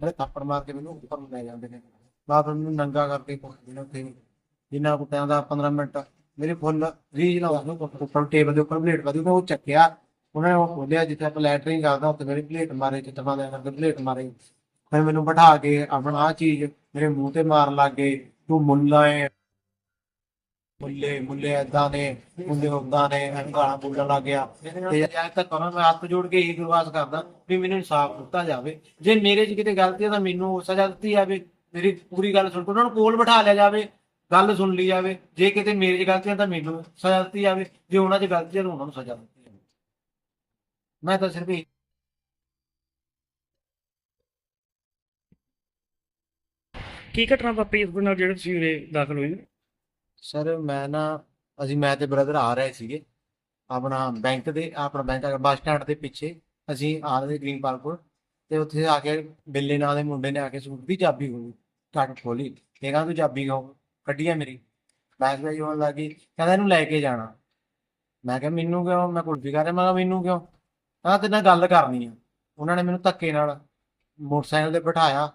ਮੇਰੇ ਥੱਪੜ ਮਾਰ ਕੇ ਮੈਨੂੰ ਉੱਪਰ ਨੂੰ ਲੈ ਜਾਂਦੇ ਨੇ। ਬਾਪ ਮੈਨੂੰ ਨੰਗਾ ਕਰਕੇ ਪੁੱਛਦੇ ਨੇ ਉੱਥੇ ਜਿੰਨਾ ਕੁੱਤਿਆਂ ਦਾ 15 ਮਿੰਟ। ਮੇਰੇ ਫੁੱਲ ਰੀਜ ਲਾਉਂਦੇ ਨੇ ਉੱਪਰ- ਟੇਬਲ ਦੇ ਉੱਪਰ ਪਲੇਟ ਵਧੂ ਉਹ ਚੱਕਿਆ। ਉਹਨੇ ਉਹ ਖੋਲਿਆ ਜਿੱਥੇ ਆਪਾਂ ਲੈਟਰਿੰਗ ਕਰਦਾ, ਉੱਥੇ ਮੇਰੀ ਪਲੇਟ ਮਾਰੇ ਚਿੱਤਰਾਂ ਦੇ ਕਰਕੇ ਪਲੇਟ ਮਾਰੇ। ਫਿਰ ਮੈਨੂੰ ਬਿਠਾ ਕੇ ਆਪਣਾ ਆਹ ਚੀਜ਼ ਮੇਰੇ ਮੂੰਹ ਤੇ ਮਾਰਨ ਲੱਗ ਗਏ, ਤੂੰ ਮੁੱਲਾ ਏ ਮੁੱਲੇ ਮੁੱਲੇ ਏਦਾਂ ਨੇ ਮੁੰਡੇ ਉਦਾਂ ਨੇ ਐਂ ਗਾਲਾਂ ਬੋਲਣ ਲੱਗ ਗਿਆ। ਤੇ ਐਂ ਤੱਕ ਕਰਾਂ ਮੈਂ ਹੱਥ ਜੋੜ ਕੇ ਇਹੀ ਗੁਰਵਾਸ ਕਰਦਾ ਵੀ ਮੈਨੂੰ ਇਨਸਾਫ ਦਿੱਤਾ ਜਾਵੇ। ਜੇ ਮੇਰੇ 'ਚ ਕਿਤੇ ਗਲਤੀ ਹੈ ਤਾਂ ਮੈਨੂੰ ਸਜ਼ਾ ਦਿੱਤੀ ਜਾਵੇ। ਮੇਰੀ ਪੂਰੀ ਗੱਲ ਸੁਣ ਕੇ ਉਹਨਾਂ ਨੂੰ ਕੋਲ ਬਿਠਾ ਲਿਆ ਜਾਵੇ, ਗੱਲ ਸੁਣ ਲਈ ਜਾਵੇ। ਜੇ ਕਿਤੇ ਮੇਰੇ 'ਚ ਗਲਤੀ ਹੈ ਤਾਂ ਮੈਨੂੰ ਸਜ਼ਾ ਦਿੱਤੀ ਜਾਵੇ। ਜੇ ਉਹਨਾਂ 'ਚ ਗਲਤੀ ਹੈ ਤਾਂ ਉਹਨਾਂ ਨੂੰ ਸਜ਼ਾ ਦਿੱਤੀ ਜਾਵੇ। ਮੈਂ ਤਾਂ ਸਿਰਫ ਕੀ ਘਟਨਾ ਵਾਪਰੀ ਇਸ ਦੇ ਨਾਲ ਜਿਹੜੇ ਤੁਸੀਂ ਉਰੇ ਦਾਖਲ ਹੋਏ? ਸਰ ਮੈਂ ਨਾ, ਅਸੀਂ, ਮੈਂ ਤੇ ਬ੍ਰਦਰ ਆ ਰਹੇ ਸੀਗੇ। ਆਪਣਾ ਬੈਂਕ ਦੇ, ਆਪਣਾ ਬੈਂਕ ਆ, ਬੱਸ ਸਟੈਂਡ ਦੇ ਪਿੱਛੇ। ਅਸੀਂ ਆ ਰਹੇ ਗ੍ਰੀਨ ਪਾਰਕ ਕੋਲ। ਤੇ ਉੱਥੇ ਆ ਕੇ ਬਿੱਲੇ ਨਾਂ ਦੇ ਮੁੰਡੇ ਨੇ ਆ ਕੇ ਸੂਟ ਦੀ ਚਾਬੀ ਖੋਲੀ ਕੱਟ ਖੋਲੀ। ਇਹ ਕਹਿੰਦਾ ਤੂੰ ਚਾਬੀ ਖਾਓ ਕੱਢੀਆ ਮੇਰੀ? ਬੈਗ ਵਿੱਚ ਹੋਣ ਲੱਗੀ। ਕਹਿੰਦਾ, ਇਹਨੂੰ ਲੈ ਕੇ ਜਾਣਾ। ਮੈਂ ਕਿਹਾ, ਮੈਨੂੰ ਕਿਉਂ? ਮੈਂ ਕੁਲਫੀ ਕਰ ਰਿਹਾ, ਮੈਂ ਕਿਹਾ, ਮੈਨੂੰ ਕਿਉਂ? ਕਹਿੰਦਾ ਤੇ ਨਾਲ ਗੱਲ ਕਰਨੀ ਆ। ਉਹਨਾਂ ਨੇ ਮੈਨੂੰ ਧੱਕੇ ਨਾਲ ਮੋਟਰਸਾਈਕਲ ਤੇ ਬਿਠਾਇਆ।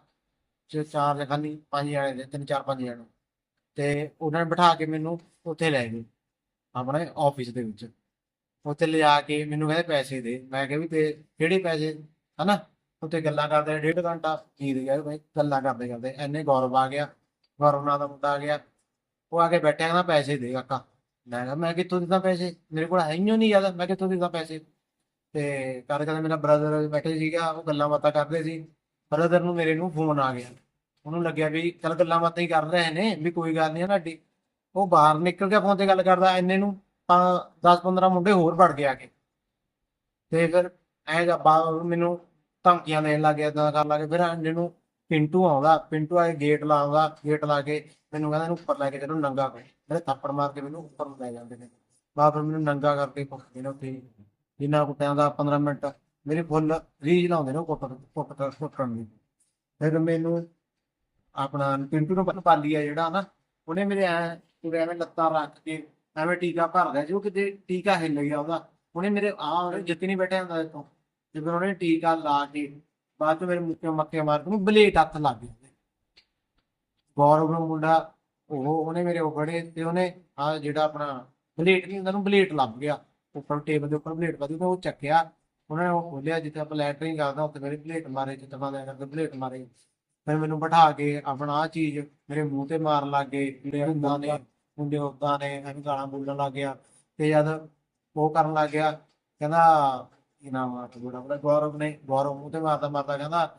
ਚ ਚਾਰ ਜਖਾਨੀ ਪੰਜ ਜਣੇ ਦੇ ਤਿੰਨ, ਚਾਰ, ਪੰਜ ਜਣੇ। ਤੇ ਉਹਨਾਂ ਨੇ ਬਿਠਾ ਕੇ ਮੈਨੂੰ ਉੱਥੇ ਲੈ ਗਏ, ਆਪਣੇ ਆਫਿਸ ਦੇ ਵਿੱਚ। ਉੱਥੇ ਲਿਜਾ ਕੇ ਮੈਨੂੰ ਕਹਿੰਦੇ ਪੈਸੇ ਦੇ। ਮੈਂ ਕਿਹਾ ਵੀ ਤੇ ਕਿਹੜੇ ਪੈਸੇ? ਹਨਾ? ਉੱਥੇ ਗੱਲਾਂ ਕਰਦੇ, ਡੇਢ ਘੰਟਾ। ਜੀਤ ਗਿਆ ਭਾਈ, ਗੱਲਾਂ ਕਰਦੇ ਕਰਦੇ ਐਨੇ ਗੌਰਵ ਆ ਗਿਆ ਗੌਰਵ ਨਾਂ ਦਾ ਮੁੰਡਾ ਆ ਗਿਆ। ਉਹ ਆ ਕੇ ਬੈਠਿਆ ਕਹਿੰਦਾ ਪੈਸੇ ਦੇ ਕਾਕਾ। ਮੈਂ ਕਿਹਾ, ਮੈਂ ਕਿੱਥੋਂ ਦਿੱਤਾ ਪੈਸੇ? ਮੇਰੇ ਕੋਲ ਹੈ ਹੀ ਓ ਨਹੀਂ ਜ਼ਿਆਦਾ। ਮੈਂ ਕਿੱਥੋਂ ਦਿੱਤਾ ਪੈਸੇ? ਤੇ ਕਰ ਕਰਦੇ ਮੇਰਾ ਬ੍ਰਦਰ ਬੈਠੇ ਸੀਗਾ, ਉਹ ਗੱਲਾਂ ਬਾਤਾਂ ਕਰਦੇ ਸੀ। ਬ੍ਰਦਰ ਨੂੰ ਮੇਰੇ ਨੂੰ ਫੋਨ ਆ ਗਿਆ। ਉਹਨੂੰ ਲੱਗਿਆ ਵੀ ਚੱਲ ਗੱਲਾਂ ਬਾਤਾਂ ਹੀ ਕਰ ਰਹੇ ਨੇ, ਵੀ ਕੋਈ ਗੱਲ ਨਹੀਂ ਸਾਡੀ। ਉਹ ਬਾਹਰ ਨਿਕਲ ਕੇ ਫੋਨ ਤੇ ਗੱਲ ਕਰਦਾ ਐਨੇ ਨੂੰ, ਤਾਂ 10-15 ਮੁੰਡੇ ਹੋਰ ਵੜ ਗਏ ਆ ਕੇ। ਤੇ ਫਿਰ ਐ ਮੈਨੂੰ ਧਮਕੀਆਂ ਦੇਣ ਲੱਗ ਗਿਆ ਇਦਾਂ ਕਰਨ ਲੱਗ ਗਿਆ। ਫਿਰ ਐਨੇ ਨੂੰ ਪਿੰਟੂ ਆਉਂਦਾ, ਪਿੰਟੂ ਆ ਕੇ ਗੇਟ ਲਾਉਂਦਾ ਗੇਟ ਲਾ ਕੇ ਮੈਨੂੰ ਕਹਿੰਦਾ ਇਹਨੂੰ ਉੱਪਰ ਲੈ ਕੇ ਚਲੋ ਨੰਗਾ ਕਰ। ਮੇਰੇ ਥੱਪੜ ਮਾਰ ਕੇ ਮੈਨੂੰ ਉੱਪਰ ਲੈ ਜਾਂਦੇ ਨੇ। ਬਾਪ ਮੈਨੂੰ ਨੰਗਾ ਕਰਕੇ ਕੁੱਟਦੇ ਨੇ ਉੱਥੇ, ਜਿੰਨਾ ਕੁੱਤਿਆਂ ਦਾ 15 ਮਿੰਟ। ਮੇਰੇ ਫੁੱਲ ਰੀਜ ਲਾਉਂਦੇ ਨੇ ਉਹ ਕੁੱਟ ਕੁੱਟ, ਕੁੱਟਣ ਦੀ ਫਿਰ ਮੈਨੂੰ ਆਪਣਾ ਪਿੰਟੂ ਨੂੰ ਪਾਲੀ ਆ ਜਿਹੜਾ ਨਾ ਉਹਨੇ ਮੇਰੇ ਐ ਪੂਰੇ ਐਵੇਂ ਲੱਤਾਂ ਰੱਖ ਕੇ ਐਵੇਂ ਟੀਕਾ ਭਰ ਸੀ, ਉਹ ਕਿਤੇ ਟੀਕਾ ਹਿੱਲ ਗਿਆ ਉਹਦਾ। ਉਹਨੇ ਮੇਰੇ ਆ ਜਿੱਤੀ ਨਹੀਂ ਬੈਠਿਆ ਹੁੰਦਾ ਇਤੋਂ ਤੇ ਉਹਨੇ ਟੀਕਾ ਲਾ ਕੇ ਬਾਅਦ ਚ ਮੇਰੇ ਮੁੱਕੇ ਮੱਕੇ ਮਾਰ ਕੇ ਬਲੇਟ ਹੱਥ ਲੱਗ ਗਿਆ ਗੌਰਵ ਨੂੰ ਮੁੰਡਾ, ਉਹ ਉਹਨੇ ਮੇਰੇ ਉਹ ਤੇ ਉਹਨੇ ਆ ਜਿਹੜਾ ਆਪਣਾ ਬਲੇਟ ਨਹੀਂ ਹੁੰਦਾ ਨੂੰ ਬਲੇਟ ਲੱਭ ਗਿਆ। ਉੱਪਰ ਟੇਬਲ ਦੇ ਉੱਪਰ ਬਲੇਟ ਵਧੂ ਉਹ ਚੱਕਿਆ। ਉਹਨਾਂ ਨੇ ਉਹ ਖੋਲਿਆ ਜਿੱਥੇ ਆਪਾਂ ਲੈਟਰਿੰਗ ਕਰਦਾ, ਉੱਥੇ ਮੇਰੇ ਬਲੇਟ ਮਾਰੇ, ਜਿੱਥੇ ਦੇ ਕਰਕੇ ਬਲੇਟ ਮਾਰੇ। ਫਿਰ ਮੈਨੂੰ ਬਿਠਾ ਕੇ ਆਪਣਾ ਆਹ ਚੀਜ਼ ਮੇਰੇ ਮੂੰਹ ਤੇ ਮਾਰਨ ਲੱਗ ਗਏ ਜਿਹੜੇ ਹੁੰਦਾਂ ਨੇ ਮੁੰਡੇ ਉਦਾਂ ਨੇ ਐਵੇਂ ਗਾਲਾਂ ਬੋਲਣ ਲੱਗ ਗਿਆ। ਤੇ ਜਦ ਉਹ ਕਰਨ ਲੱਗ ਗਿਆ ਕਹਿੰਦਾ ਨਾਮ ਆ ਤੁਹਾਡਾ ਬੜਾ ਗੌਰਵ ਨੇ ਗੌਰਵ ਮੂੰਹ ਤੇ ਮਾਰਦਾ ਮਾਰਦਾ ਕਹਿੰਦਾ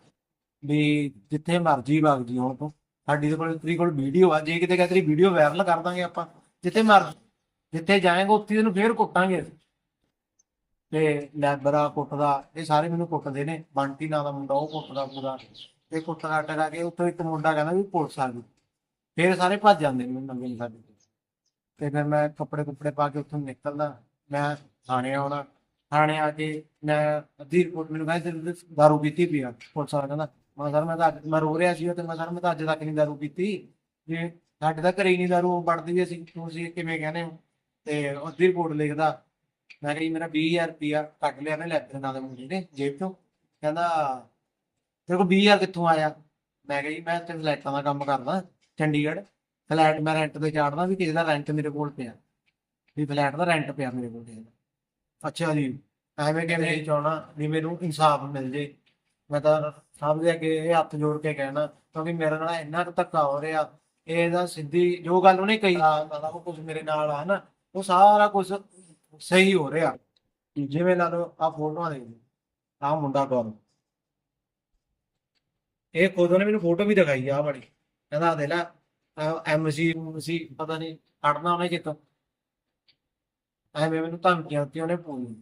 ਵੀ ਜਿੱਥੇ ਮਰਜ਼ੀ ਵਗ ਜੀ ਹੁਣ ਤੂੰ। ਸਾਡੀ ਦੇ ਕੋਲ ਤੇਰੀ ਕੋਲ ਵੀਡੀਓ ਆ ਜੇ ਕਿਤੇ ਕਹ ਤੇਰੀ ਵੀਡੀਓ ਵਾਇਰਲ ਕਰ ਦਾਂਗੇ ਆਪਾਂ ਜਿੱਥੇ ਮਰ ਜਿੱਥੇ ਜਾਏਗਾ ਉੱਥੇ ਤੈਨੂੰ ਫੇਰ ਕੁੱਟਾਂਗੇ। ਤੇ ਲੈਬਰਾ ਕੁੱਟਦਾ ਇਹ ਸਾਰੇ ਮੈਨੂੰ ਕੁੱਟਦੇ ਨੇ। ਬੰਟੀ ਨਾਂ ਦਾ ਮੁੰਡਾ ਉਹ ਕੁੱਟਦਾ ਪੂਰਾ। ਤੇ ਕੁੱਟਦਾ ਟਗਾ ਕੇ ਉੱਥੋਂ ਇੱਕ ਮੁੰਡਾ ਕਹਿੰਦਾ ਵੀ ਪੁਲਿਸ ਆ ਗਈ। ਫੇਰ ਸਾਰੇ ਭੱਜ ਜਾਂਦੇ ਨੇ ਨੰਗੇ ਨਹੀਂ ਸਾਡੇ ਤੇ ਫਿਰ ਮੈਂ ਕੱਪੜੇ ਕੁੱਪੜੇ ਪਾ ਕੇ ਉੱਥੋਂ ਨਿਕਲਦਾ। ਮੈਂ ਥਾਣੇ ਆਉਣਾ। ਥਾਣੇ ਆ ਕੇ ਮੈਂ ਅੱਧੀ ਰਿਪੋਰਟ ਮੈਨੂੰ ਕਹਿੰਦੇ ਦਾਰੂ ਪੀਤੀ ਪਈ ਆ। ਪੁਲਿਸ ਵਾਲਾ ਕਹਿੰਦਾ, ਮੈਂ ਸਰ ਮੈਂ ਤਾਂ ਮੈਂ ਰੋ ਰਿਹਾ ਸੀ ਤੇ ਮੈਂ ਸਰ ਮੈਂ ਤਾਂ ਅੱਜ ਤੱਕ ਨਹੀਂ ਦਾਰੂ ਪੀਤੀ। ਜੇ ਸਾਡੇ ਤਾਂ ਘਰੇ ਹੀ ਨਹੀਂ ਦਾਰੂ ਵੜਦੀ ਵੀ ਅਸੀਂ ਤੁਸੀਂ ਕਿਵੇਂ ਕਹਿੰਦੇ ਹੋ? ਤੇ ਅੱਧੀ ਰਿਪੋਰਟ ਲਿਖਦਾ। ਮੈਂ ਕਿਹਾ ਜੀ ਮੇਰਾ 20000 ਰੁਪਿਆ ਕੱਢ ਲਿਆ ਨੇ ਲੈਬਰ ਨਾਲ ਦੇ ਮੁੰਡੇ ਨੇ ਜੇਬ ਤੋਂ ਕਹਿੰਦਾ ਤੇਰੇ ਕੋਲ 20000 ਕਿੱਥੋਂ ਆਇਆ? ਮੈਂ ਕਿਹਾ ਜੀ, ਮੈਂ ਤੇ ਫਲੈਟਾਂ ਦਾ ਕੰਮ ਕਰਦਾ, ਚੰਡੀਗੜ੍ਹ। ਫਲੈਟ ਮੈਂ ਰੈਂਟ ਤੇ ਚਾੜਦਾ ਵੀ ਕਿਸੇ ਦਾ ਰੈਂਟ ਮੇਰੇ ਕੋਲ ਪਿਆ। ਵੀ ਫਲੈਟ ਦਾ ਰੈਂਟ ਪਿਆ ਮੇਰੇ ਕੋਲ। ਕਿਸੇ ਦਾ। ਅੱਛਾ ਜੀ, ਐਵੇਂ ਕਿਵੇਂ ਚਾਹਣਾ ਵੀ ਮੈਨੂੰ ਇਨਸਾਫ ਮਿਲ ਜੇ। ਮੈਂ ਤਾਂ ਸਭ ਦੇ ਅੱਗੇ ਇਹ ਹੱਥ ਜੋੜ ਕੇ ਕਹਿਣਾ, ਕਿਉਂਕਿ ਮੇਰੇ ਨਾਲ ਇੰਨਾ ਕੁ ਧੱਕਾ ਹੋ ਰਿਹਾ। ਇਹਦਾ ਸਿੱਧੀ ਜੋ ਗੱਲ ਉਹਨੇ ਕਹੀ, ਆ, ਸਾਰਾ ਕੁਝ ਮੇਰੇ ਨਾਲ ਆ ਨਾ, ਉਹ ਸਾਰਾ ਕੁਝ ਸਹੀ ਹੋ ਰਿਹਾ। ਜਿਵੇਂ ਲਾ ਲਓ ਆ ਫੋਟੋਆਂ ਦੇ ਲਓ। ਆ ਮੁੰਡਾ ਡੋਰ ਇਹ ਖੁਦ ਉਹਨੇ ਮੈਨੂੰ ਫੋਟੋ ਵੀ ਦਿਖਾਈ ਆ ਵਾਲੀ। ਕਹਿੰਦਾ ਆਹ ਦੇ ਲੈ ਐਮਸੀ ਸੀ ਪਤਾ ਨਹੀਂ ਕੱਢਣਾ ਉਹਨੇ ਕਿਤੋਂ ਐਵੇਂ ਮੈਨੂੰ ਧਮਕੀਆਂ ਦਿੱਤੀਆਂ ਉਹਨੇ ਪੂਰੀ